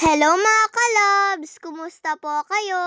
Hello mga kalabs! Kumusta po kayo?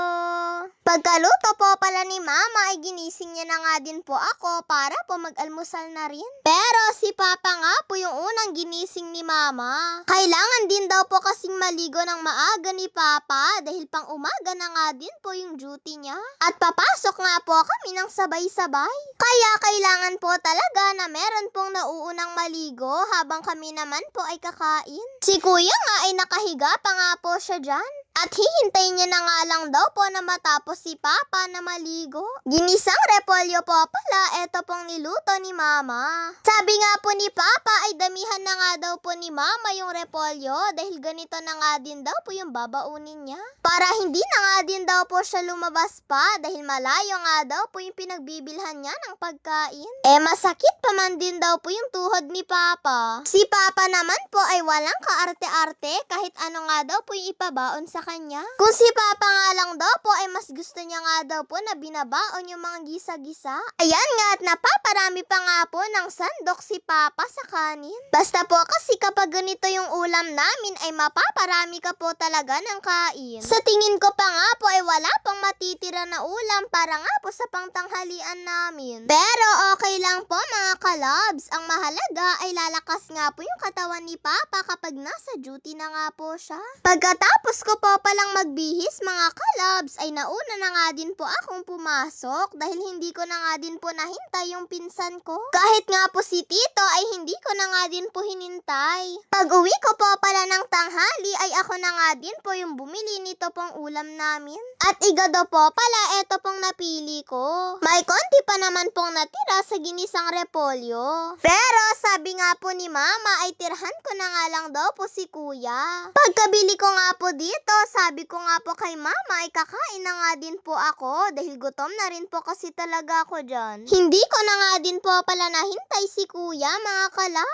Pagkaluto po pala ni mama ay ginising niya na nga din po ako para po mag-almusal na rin. Pero si papa nga po yung unang ginising ni mama. Kailangan din daw po kasing maligo ng maaga ni papa dahil pang umaga na nga din po yung duty niya. At papasok nga po kami ng sabay-sabay. Kaya kailangan po talaga na meron pong nauunang maligo habang kami naman po ay kakain. Si kuya nga ay nakahiga pa nga po siya dyan. At hihintayin niya na nga lang daw po na matapos si Papa na maligo. Ginisang repolyo po pala, eto pong niluto ni Mama. Sabi nga po ni Papa ay damihan na nga daw po ni Mama yung repolyo dahil ganito na nga din daw po yung babaunin niya. Para hindi na nga din daw po siya lumabas pa dahil malayo nga daw po yung pinagbibilhan niya ng pagkain. Eh masakit pa man din daw po yung tuhod ni Papa. Si Papa naman po ay walang kaarte-arte kahit ano nga daw po yung ipabaon sa kanya. Kung si Papa nga lang daw po ay mas gusto niya nga daw po na binabaon yung mga gisa-gisa. Ayan nga at napaparami pa nga po ng sandok si Papa sa kanin. Basta po kasi kapag ganito yung ulam namin ay mapaparami ka po talaga ng kain. Sa tingin ko pa nga po ay wala pang matitira na ulam para nga po sa pangtanghalian namin. Pero okay lang po mga kalabs. Ang mahalaga ay lalakas nga po yung katawan ni Papa kapag nasa duty na nga po siya. Pagkatapos ko po palang magbihis mga kalabs ay nauna na nga din po akong pumasok dahil hindi ko na nga din po nahintay yung pinsan ko. Kahit nga po si Tito ay hindi ko na nga din po hinintay. Pag uwi ko po pala ng tanghali ay ako na nga din po yung bumili nito pong ulam namin. At igado po pala eto pong napili ko. May konti pa naman pong natira sa ginisang repolyo. Pero sabi nga po ni mama ay tirhan ko na nga lang daw po si kuya. Pagkabili ko nga po dito, sabi ko nga po kay mama ay kakain na nga din po ako dahil gutom na rin po kasi talaga ako dyan. Hindi ko na nga din po pala nahintay si kuya mga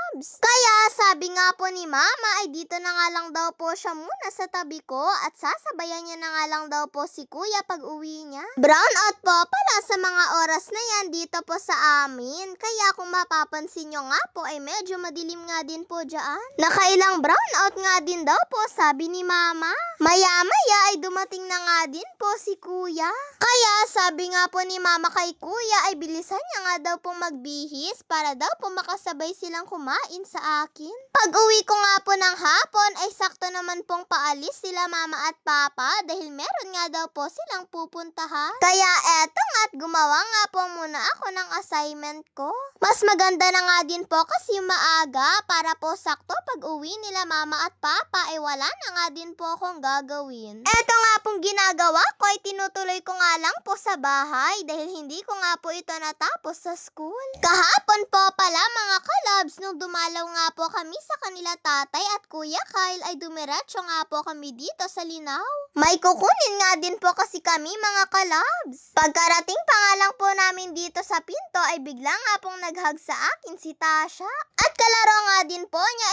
kalabs. Kaya sabi nga po ni mama ay dito na nga lang daw po siya muna sa tabi ko at sasabayan niya na nga lang daw po si kuya pag uwi niya. Brown out po pala sa mga oras na yan dito po sa amin. Kaya kung mapapansin nyo nga po ay medyo madilim nga din po dyan. Nakailang brown out nga din daw po sabi ni mama. Maya-maya ay dumating na nga din po si kuya. Kaya sabi nga po ni mama kay kuya ay bilisan niya nga daw pong magbihis para daw po makasabay silang kumain sa akin. Pag uwi ko nga po ng hapon ay sakto naman pong paalis sila mama at papa dahil meron nga daw po silang pupuntahan. Kaya eto nga at gumawa nga po muna ako ng assignment ko. Mas maganda na nga din po kasi maaga para po sakto pag uwi nila mama at papa ay wala na nga din po akong gagawin. Eto nga pong ginagawa ko ay tinutuloy ko nga lang po sa bahay dahil hindi ko nga po ito natapos sa school. Kahapon po pala mga kalabs nung dumalaw nga po kami sa kanila tatay at kuya Kyle ay dumiretso nga po kami dito sa Linaw. May kukunin nga din po kasi kami mga kalabs. Pagkarating pa nga lang po namin dito sa pinto ay bigla nga pong naghag sa akin si Tasha. At kalaro nga din po niya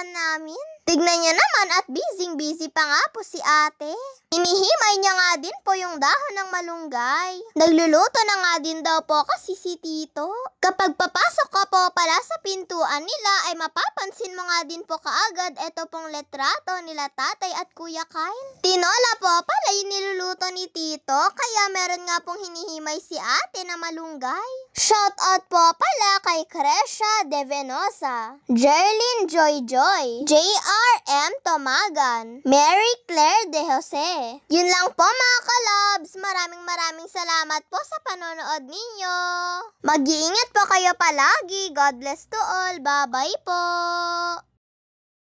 pinsan namin. Tignan niya naman at busy-busy pa nga po si ate. Inihimay niya nga din po yung dahon ng malunggay. Nagluluto na nga din daw po kasi si Tito. Kapag papasok ka po pala sa pintuan nila ay mapapansin mo nga din po kaagad ito pong letrato nila tatay at kuya Kyle. Tinola po pala yung niluluto ni Tito kaya meron nga pong hinihimay si ate na malunggay. Shout out po pala kay Crescia De Venosa, Jerlyn Joy Joy, JRM Tomagan, Mary Claire De Jose. Yun lang po mga kalabs. Maraming maraming salamat po sa panonood ninyo. Mag-iingat po kayo palagi. God bless to all. Bye-bye po.